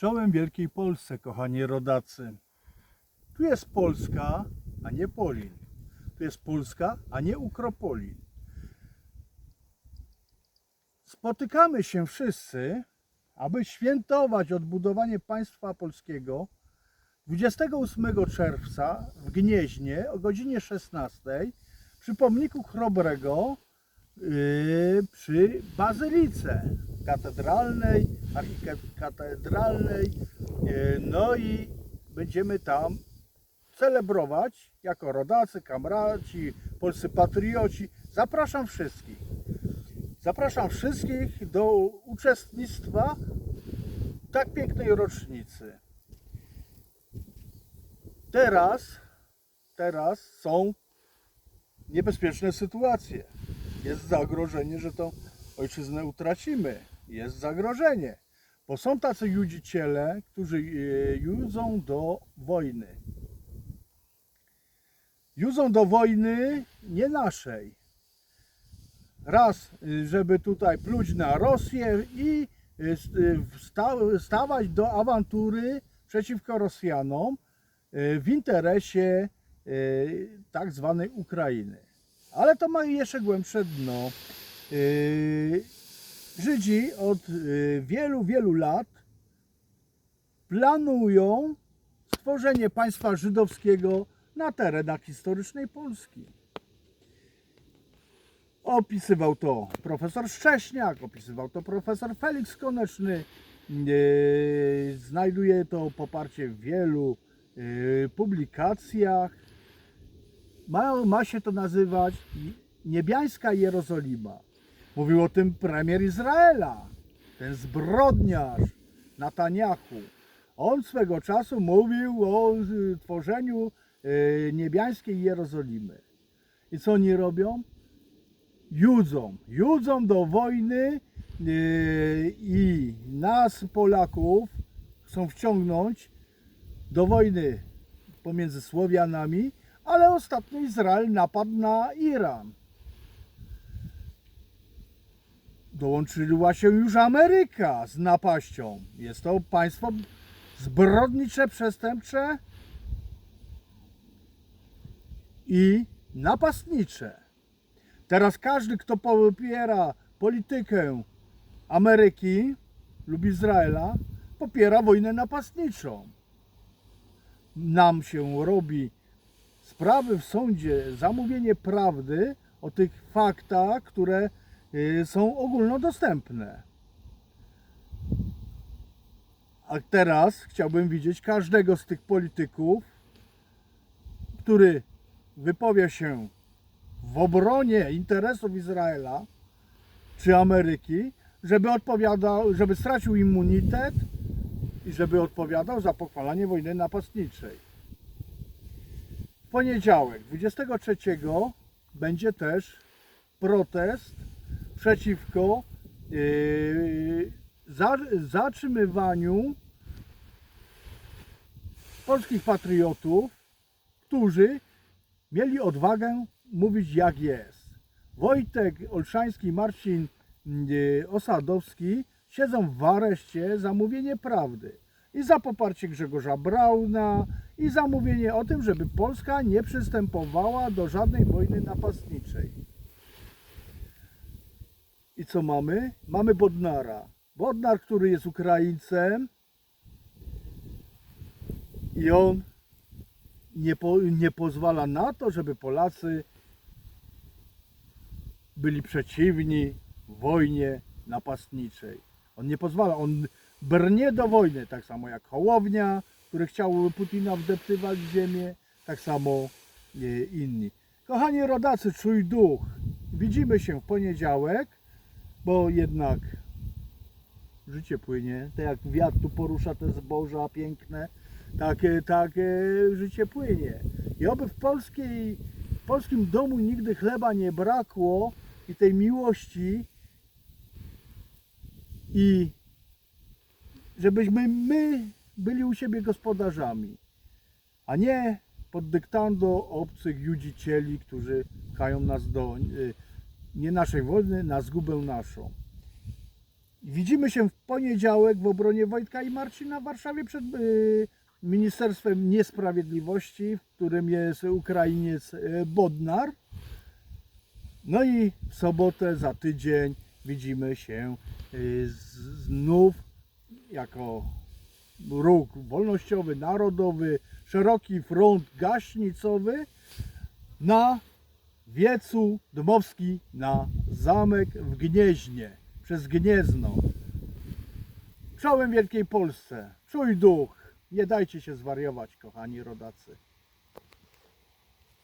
Czołem Wielkiej Polsce, kochani rodacy. Tu jest Polska, a nie Polin. Tu jest Polska, a nie Ukropolin. Spotykamy się wszyscy, aby świętować odbudowanie państwa polskiego 28 czerwca w Gnieźnie o godzinie 16 przy pomniku Chrobrego yy, przy Bazylice katedralnej, archikatedralnej. Yy, no i będziemy tam celebrować jako rodacy, kamraci, polscy patrioci. Zapraszam wszystkich. Zapraszam wszystkich do uczestnictwa w tak pięknej rocznicy. Teraz, teraz są niebezpieczne sytuacje. Jest zagrożenie, że tą ojczyznę utracimy. Jest zagrożenie, bo są tacy judziciele, którzy e, judzą do wojny. Judzą do wojny nie naszej. Raz, y, żeby tutaj pluć na Rosję i y, y, stawać do awantury przeciwko Rosjanom w interesie tak zwanej Ukrainy. Ale to ma jeszcze głębsze dno. Y, Żydzi od y, wielu, wielu lat planują stworzenie państwa żydowskiego na terenach historycznej Polski. Opisywał to profesor Szcześniak, opisywał to profesor Felix Koneczny. Yy, Znajduje to poparcie w wielu yy, publikacjach. Ma, ma się to nazywać Niebiańska Jerozolima. Mówił o tym premier Izraela, ten zbrodniarz Netanyahu. On swego czasu mówił o tworzeniu y, niebiańskiej Jerozolimy. I co oni robią? Judzą. Judzą do wojny y, i nas, Polaków, chcą wciągnąć do wojny pomiędzy Słowianami, ale ostatnio Izrael napadł na Iran. Dołączyła się już Ameryka z napaścią. Jest to państwo zbrodnicze, przestępcze i napastnicze. Teraz każdy, kto popiera politykę Ameryki lub Izraela, popiera wojnę napastniczą. Nam się robi sprawy w sądzie, zamówienie prawdy o tych faktach, które są ogólnodostępne. A teraz chciałbym widzieć każdego z tych polityków, który wypowie się w obronie interesów Izraela czy Ameryki, żeby odpowiadał, żeby stracił immunitet i żeby odpowiadał za pochwalanie wojny napastniczej. W poniedziałek, 23 będzie też protest przeciwko yy, za, zatrzymywaniu polskich patriotów, którzy mieli odwagę mówić jak jest. Wojtek Olszański Marcin yy, Osadowski siedzą w areszcie za mówienie prawdy i za poparcie Grzegorza Brauna i za mówienie o tym, żeby Polska nie przystępowała do żadnej wojny napastniczej. I co mamy? Mamy Bodnara. Bodnar, który jest Ukraińcem i on nie, po, nie pozwala na to, żeby Polacy byli przeciwni wojnie napastniczej. On nie pozwala, on brnie do wojny, tak samo jak Hołownia, który chciał Putina wdeptywać w ziemię, tak samo e, inni. Kochani rodacy, czuj duch. Widzimy się w poniedziałek, bo jednak życie płynie, tak jak wiatr tu porusza te zboża piękne, tak, tak życie płynie. I oby w polskiej, w polskim domu nigdy chleba nie brakło i tej miłości i żebyśmy my byli u siebie gospodarzami, a nie pod dyktando obcych judzicieli, którzy pchają nas do y, nie naszej wojny, na zgubę naszą. Widzimy się w poniedziałek w obronie Wojtka i Marcina w Warszawie przed y, Ministerstwem Niesprawiedliwości, w którym jest Ukrainiec y, Bodnar. No i w sobotę za tydzień widzimy się y, znów jako ruch wolnościowy, narodowy, szeroki front gaśnicowy na wiecu Dmowski na zamek w Gnieźnie, przez Gniezno. Czołem Wielkiej Polsce, czuj duch, nie dajcie się zwariować, kochani rodacy.